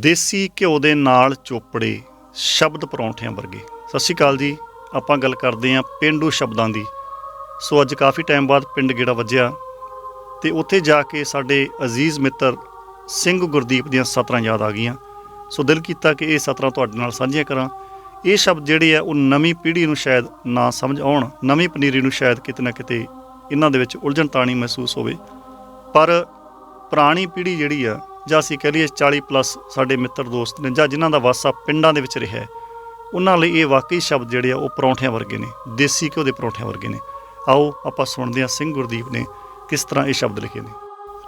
ਦੇਸੀ ਘਿਓ ਦੇ ਨਾਲ ਚੋਪੜੇ ਸ਼ਬਦ ਪਰੌਂਠਿਆਂ ਵਰਗੇ। ਸਤਿ ਸ਼੍ਰੀ ਅਕਾਲ ਜੀ, ਆਪਾਂ ਗੱਲ ਕਰਦੇ ਆਂ ਪਿੰਡੂ ਸ਼ਬਦਾਂ ਦੀ। ਸੋ ਅੱਜ ਕਾਫੀ ਟਾਈਮ ਬਾਅਦ ਪਿੰਡ ਗੇੜਾ ਵੱਜਿਆ ਤੇ ਉੱਥੇ ਜਾ ਕੇ ਸਾਡੇ ਅਜ਼ੀਜ਼ ਮਿੱਤਰ ਸਿੰਘ ਗੁਰਦੀਪ ਦੀਆਂ ਸਤਰਾਂ ਯਾਦ ਆ ਗਈਆਂ। ਸੋ ਦਿਲ ਕੀਤਾ ਕਿ ਇਹ ਸਤਰਾਂ ਤੁਹਾਡੇ ਨਾਲ ਸਾਂਝੀਆਂ ਕਰਾਂ। ਇਹ ਸ਼ਬਦ ਜਿਹੜੇ ਆ, ਉਹ ਨਵੀਂ ਪੀੜ੍ਹੀ ਨੂੰ ਸ਼ਾਇਦ ਨਾ ਸਮਝ ਆਉਣ, ਨਵੀਂ ਪਨੀਰੀ ਨੂੰ ਸ਼ਾਇਦ ਕਿਤੇ ਨਾ ਕਿਤੇ ਇਹਨਾਂ ਦੇ ਵਿੱਚ ਉਲਝਣ ਤਾਣੀ ਮਹਿਸੂਸ ਹੋਵੇ। ਪਰ ਪੁਰਾਣੀ ਪੀੜ੍ਹੀ ਜਿਹੜੀ ਆ ਜਾਂ ਅਸੀਂ ਕਹਿ ਲਈਏ 40 ਪਲੱਸ ਸਾਡੇ ਮਿੱਤਰ ਦੋਸਤ ਨੇ ਜਾਂ ਜਿਨ੍ਹਾਂ ਦਾ ਵਾਸਾ ਪਿੰਡਾਂ ਦੇ ਵਿੱਚ ਰਿਹਾ ਹੈ, ਉਹਨਾਂ ਲਈ ਇਹ ਵਾਕਈ ਸ਼ਬਦ ਜਿਹੜੇ ਆ ਉਹ ਪਰੌਂਠਿਆਂ ਵਰਗੇ ਨੇ ਦੇਸੀ ਘਿਓ ਦੇ ਪਰੌਂਠਿਆਂ ਵਰਗੇ ਨੇ। ਆਓ ਆਪਾਂ ਸੁਣਦੇ ਹਾਂ ਸਿੰਘ ਗੁਰਦੀਪ ਨੇ ਕਿਸ ਤਰ੍ਹਾਂ ਇਹ ਸ਼ਬਦ ਲਿਖੇ ਨੇ।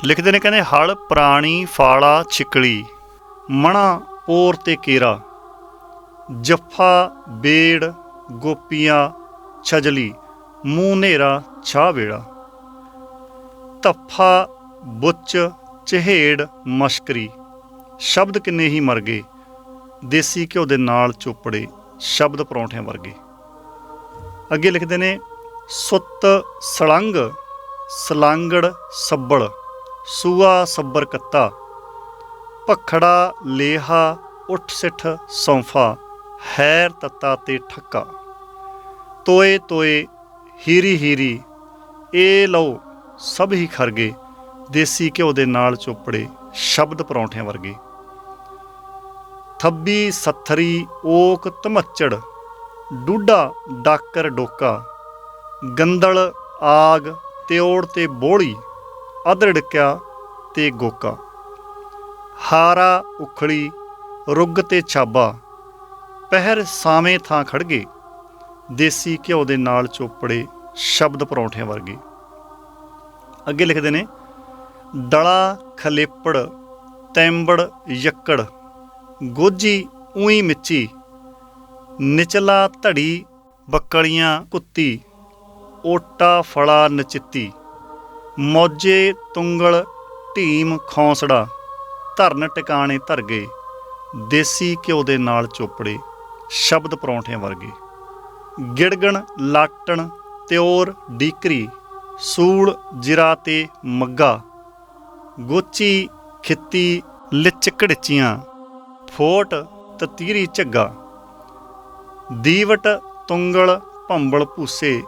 ਲਿਖਦੇ ਨੇ ਕਹਿੰਦੇ ਹਲ ਪ੍ਰਾਣੀ ਫਾਲਾ ਛਿਕਲੀ ਮਣਾ ਪੋਰ ਤੇ ਕੇਰਾ ਜੱਫਾ ਬੇੜ ਗੋਪੀਆਂ ਛਜਲੀ ਮੂੰਹ ਨੇਰਾ ਛਾ ਵੇੜਾ ਤੱਫਾ ਬੁੱਚ ਚਹੇੜ, ਮਸ਼ਕਰੀ, ਸ਼ਬਦ ਕਿੰਨੇ ਹੀ ਮਰ ਗਏ, ਦੇਸੀ ਘਿਓ ਦੇ ਨਾਲ ਚੋਪੜੇ, ਸ਼ਬਦ ਪਰੌਂਠਿਆਂ ਵਰਗੇ। ਅੱਗੇ ਲਿਖਦੇ ਨੇ, ਸੁੱਤ, ਸਲੰਗ, ਸਲਾਂਗੜ ਸੱਬੜ ਸੂਆ, ਸੱਬਰ ਕੱਤਾ, ਭਖੜਾ, ਲੇਹਾ, ਉੱਠ ਸਿੱਠ, ਸੌਂਫਾ, ਹੈਰ ਤੱਤਾ ਤੇ ਠੱਕਾ। ਤੋਏ ਤੋਏ, ਹੀਰੀ ਹੀਰੀ ਇਹ ਲਓ, ਸਭ ਹੀ ਖਰਗੇ ਦੇਸੀ ਘਿਓ ਦੇ ਨਾਲ ਚੋਪੜੇ, ਸ਼ਬਦ ਪਰੌਂਠਿਆਂ ਵਰਗੇ। ਥੱਬੀ, ਸੱਥਰੀ, ਓਕ, ਧਮੱਚੜ ਡੂਡਾ ਡਾਕਰ, ਡੋਕਾ ਗੰਦਲ ਆਗ, ਤਿਉੜ ਤੇ ਬੋਲੀ ਅਦੜਕਿਆ ਤੇ ਗੋਕਾ। ਹਾਰਾ ਉਖੜੀ ਰੁੱਗ ਤੇ ਛਾਬਾ, ਪਹਿਰ ਸਾਵੇਂ ਥਾਂ ਖੜਗੇ ਦੇਸੀ ਘਿਓ ਦੇ ਨਾਲ ਚੋਪੜੇ, ਸ਼ਬਦ ਪਰੌਂਠਿਆਂ ਵਰਗੇ। ਅੱਗੇ ਲਿਖਦੇ ਨੇ ਡਲਾ ਖਲੇਪੜ, ਤੈਂਬੜ ਯੱਕੜ, ਗੋਜੀ ਉਹੀ ਮਿੱਚੀ, ਨਿਚਲਾ ਧੜੀ ਬੱਕਲੀਆਂ ਕੁੱਤੀ, ਓਟਾ ਫਲਾ ਨਚਿੱਤੀ, ਮੌਜੇ ਤੁੰਗਲ ਢੀਮ ਖੌਂਸੜਾ, ਧਰਨ ਟਿਕਾਣੇ ਧਰ ਗਏ ਦੇਸੀ ਘਿਓ ਦੇ ਨਾਲ ਚੋਪੜੇ, ਸ਼ਬਦ ਪਰੌਂਠਿਆਂ ਵਰਗੇ। ਗਿੜਗਣ, ਲਾਟਣ ਤਿਉਰ ਡੀਕਰੀ, ਸੂਲ ਜਿਰਾ ਤੇ ਮੱਗਾ ਗੋਚੀ, ਖਿੱਤੀ ਲਿਚ ਘੜਚੀਆਂ ਫੋਟ ਤਤੀਰੀ ਝੱਗਾ। ਦੀਵਟ, ਤੁੰਗਲ, ਭੰਬਲ ਭੂਸੇ,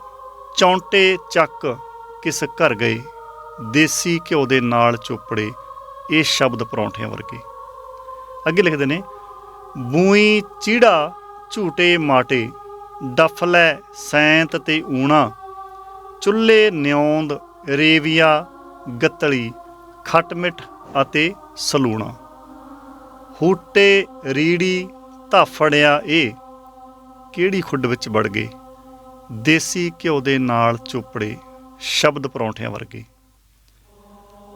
ਚੌਂਟੇ ਚੱਕ ਕਿਸ ਘਰ ਗਏ, ਦੇਸੀ ਘਿਓ ਦੇ ਨਾਲ ਚੋਪੜੇ, ਇਹ ਸ਼ਬਦ ਪਰੌਂਠਿਆਂ ਵਰਗੇ। ਅੱਗੇ ਲਿਖਦੇ ਨੇ, ਬੂਈ ਚੀੜਾ, ਝੂਟੇ ਮਾਟੇ ਡਫਲੇ ਸੈਂਤ ਤੇ ਊਣਾ, ਚੁੱਲ੍ਹੇ ਨਿਉਂਦ, ਰੇਵੀਆ, ਗੱਤਲੀ ਖਟਮਿਠ ਅਤੇ ਸਲੂਣਾ। ਹੂਟੇ ਰੀੜੀ ਧਾਫੜਿਆ ਇਹ ਕਿਹੜੀ ਖੁੱਡ ਵਿੱਚ ਵੜ ਗਏ? ਦੇਸੀ ਘਿਓ ਦੇ ਨਾਲ ਚੋਪੜੇ, ਸ਼ਬਦ ਪਰੌਂਠਿਆਂ ਵਰਗੇ।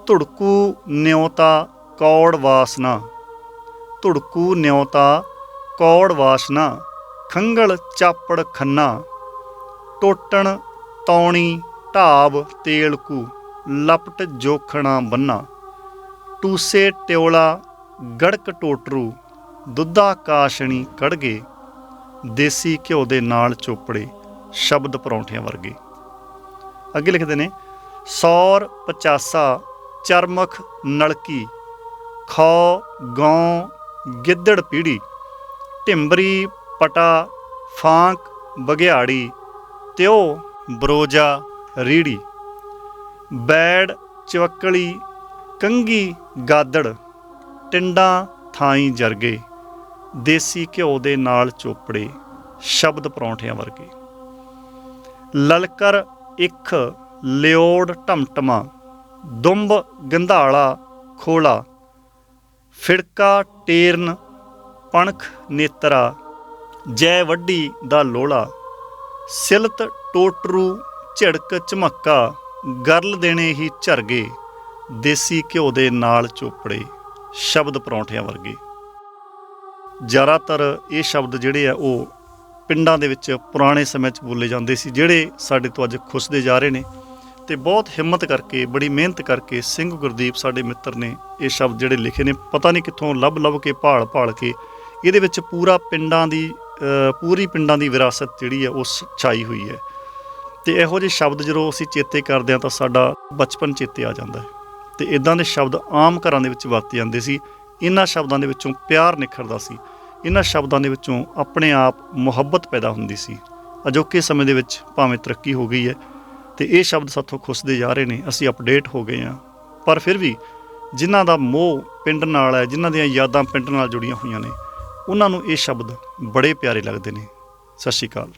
ਧੁੜਕੂ ਨਿਉਤਾ ਕੌੜ ਵਾਸਨਾ ਧੁੜਕੂ ਨਿਉਤਾ ਕੌੜ ਵਾਸਨਾ ਖੰਗਲ ਚਾਪੜ ਖੰਨਾ। ਟੋਟਣ ਤੌਣੀ ਢਾਬ ਤੇਲਕੂ ਲਪਟ ਜੋਖਣਾ ਬੰਨਾ। ਟੂਸੇ ਟਿਉਲਾ ਗੜਕ ਟੋਟਰੂ, ਦੁੱਧਾ ਕਾਸ਼ਣੀ ਕੜਗੇ, ਦੇਸੀ ਘਿਓ ਦੇ ਨਾਲ ਚੋਪੜੇ, ਸ਼ਬਦ ਪਰੌਂਠਿਆਂ ਵਰਗੇ। ਅੱਗੇ ਲਿਖਦੇ ਨੇ, ਸੌਰ ਪਚਾਸਾ, ਚਰਮਖ ਨਲਕੀ, ਖੌ ਗੌ ਗਿੱਦੜ ਪੀੜੀ, ਢਿੰਬਰੀ ਪਟਾ ਫਾਂਕ ਬਗਿਆੜੀ ਤਿਉ ਬਰੋਜਾ ਰੀੜੀ। ਬੈੜ, ਚਵੱਕਲੀ ਕੰਗੀ ਗਾਦੜ, ਟਿੰਡਾਂ ਥਾਈ ਜਰਗੇ, ਦੇਸੀ ਘਿਓ ਦੇ ਨਾਲ ਚੋਪੜੇ, ਸ਼ਬਦ ਪਰੌਂਠਿਆਂ ਵਰਗੇ। ਲਲਕਰ, ਇਖ, ਲਿਓੜ ਟਮਟਮਾ ਦੁੰਬ, ਗੰਧਾਲਾ, ਖੋਲਾ, ਫਿੜਕਾ, ਟੇਰਨ, ਪਣਖ, ਨੇਤਰਾ, ਜੈ ਵੱਡੀ ਦਾ ਲੋਲਾ, ਸਿਲਤ, ਟੋਟਰੂ, ਝਿੜਕ, ਝਮੱਕਾ ਗਰਲ ਦੇਣੇ ਹੀ ਝਰਗੇ, ਦੇਸੀ ਘਿਓ ਦੇ ਨਾਲ ਚੋਪੜੇ, ਸ਼ਬਦ ਪਰੌਂਠਿਆਂ ਵਰਗੇ। ਜ਼ਿਆਦਾਤਰ ਇਹ ਸ਼ਬਦ ਜਿਹੜੇ ਆ ਉਹ ਪਿੰਡਾਂ ਦੇ ਵਿੱਚ ਪੁਰਾਣੇ ਸਮੇਂ 'ਚ ਬੋਲੇ ਜਾਂਦੇ ਸੀ, ਜਿਹੜੇ ਸਾਡੇ ਤੋਂ ਅੱਜ ਖੁੱਸਦੇ ਜਾ ਰਹੇ ਨੇ। ਤੇ ਬਹੁਤ ਹਿੰਮਤ ਕਰਕੇ, ਬੜੀ ਮਿਹਨਤ ਕਰਕੇ ਸਿੰਘ ਗੁਰਦੀਪ ਸਾਡੇ ਮਿੱਤਰ ਨੇ ਇਹ ਸ਼ਬਦ ਜਿਹੜੇ ਲਿਖੇ ਨੇ। ਪਤਾ ਨਹੀਂ ਕਿੱਥੋਂ ਲੱਭ ਲੱਭ ਕੇ, ਭਾਲ ਭਾਲ ਕੇ ਇਹਦੇ ਵਿੱਚ ਪੂਰਾ ਪਿੰਡਾਂ ਦੀ ਪੂਰੀ ਪਿੰਡਾਂ ਦੀ ਵਿਰਾਸਤ ਜਿਹੜੀ ਹੈ ਉਹ ਛਾਈ ਹੋਈ ਹੈ। ਤੇ ਇਹੋ ਜਿਹੇ ਸ਼ਬਦ ਜਦੋਂ ਅਸੀਂ ਚੇਤੇ ਕਰਦੇ ਹਾਂ ਤਾਂ ਸਾਡਾ ਬਚਪਨ ਚੇਤੇ ਆ ਜਾਂਦਾ ਹੈ। ਤੇ ਇਦਾਂ ਦੇ ਸ਼ਬਦ ਆਮ ਘਰਾਂ ਦੇ ਵਿੱਚ ਵਰਤੇ ਜਾਂਦੇ ਸੀ। ਇਹਨਾਂ ਸ਼ਬਦਾਂ ਦੇ ਵਿੱਚੋਂ ਪਿਆਰ ਨਿਖਰਦਾ ਸੀ। ਇਹਨਾਂ ਸ਼ਬਦਾਂ ਦੇ ਵਿੱਚੋਂ ਆਪਣੇ ਆਪ ਮੁਹੱਬਤ ਪੈਦਾ ਹੁੰਦੀ ਸੀ। ਅਜੋਕੇ ਸਮੇਂ ਦੇ ਵਿੱਚ ਭਾਵੇਂ ਤਰੱਕੀ ਹੋ ਗਈ ਹੈ ਤੇ ਇਹ ਸ਼ਬਦ ਸਾਥੋਂ ਖੁੱਸਦੇ ਜਾ ਰਹੇ ਨੇ। ਅਸੀਂ ਅਪਡੇਟ ਹੋ ਗਏ ਹਾਂ। ਪਰ ਫਿਰ ਵੀ ਜਿਨ੍ਹਾਂ ਦਾ ਮੋਹ ਪਿੰਡ ਨਾਲ ਹੈ, ਜਿਨ੍ਹਾਂ ਦੀਆਂ ਯਾਦਾਂ ਪਿੰਡ ਨਾਲ ਜੁੜੀਆਂ ਹੋਈਆਂ ਨੇ ਉਹਨਾਂ ਨੂੰ ਇਹ ਸ਼ਬਦ ਬੜੇ ਪਿਆਰੇ ਲੱਗਦੇ ਨੇ। ਸਤਿ ਸ਼੍ਰੀ ਅਕਾਲ।